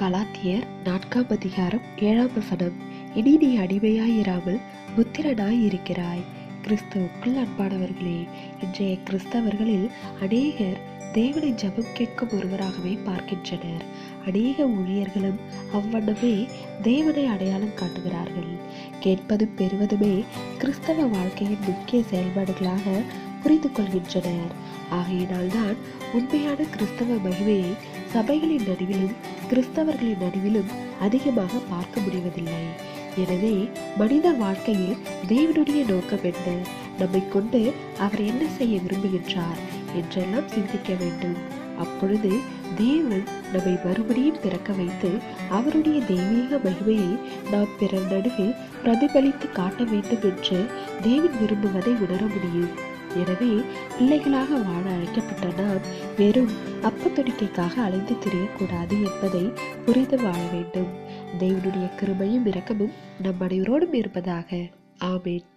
கலாத்தியர் நான்காம் அதிகாரம் ஏழாம் வசனம். இனி நீ அடிமையாயிராமல் புத்திரனாய் இருக்கிறாய் கிறிஸ்துவுக்குள் அன்பானவர்களே இன்றைய கிறிஸ்தவர்களில் அநேகர் தேவனை ஜெபம் கேட்கும் ஒருவராகவே பார்க்கின்றனர். அநேக ஊழியர்களும் அவ்வண்ணமே தேவனை அடையாளம் காட்டுகிறார்கள். கேட்பதும் பெறுவதுமே கிறிஸ்தவ வாழ்க்கையின் முக்கிய செயல்பாடுகளாக புரிந்து கொள்கின்றனர். ஆகையினால்தான் உண்மையான கிறிஸ்தவ மகிமையை சபைகளின் நடுவிலும் கிறிஸ்தவர்களின் நடுவிலும் அதிகமாக பார்க்க முடிவதில்லை. எனவே மனித வாழ்க்கையில் தேவனுடைய நோக்கம் என்ன? நம்மை கொண்டு அவர் என்ன செய்ய விரும்புகின்றார் என்றெல்லாம் சிந்திக்க வேண்டும். அப்பொழுது தேவன் நம்மை மறுபடியும் பிறக்க வைத்து அவருடைய தெய்வீக மகிமையை நாம் பிறர் நடுவில் பிரதிபலித்து காட்ட வேண்டும் என்று தேவன் விரும்புவதை உணர முடியும். எனவே பிள்ளைகளாக வாழ அழைக்கப்பட்ட நாம் வெறும் அப்பத்தொடிக்கைக்காக அலைந்து திரியக்கூடாது என்பதை புரிந்து வாழ வேண்டும். தேவனுடைய கிருபையும் இரக்கமும் நம் அனைவரோடும் இருப்பதாக. ஆமேன்.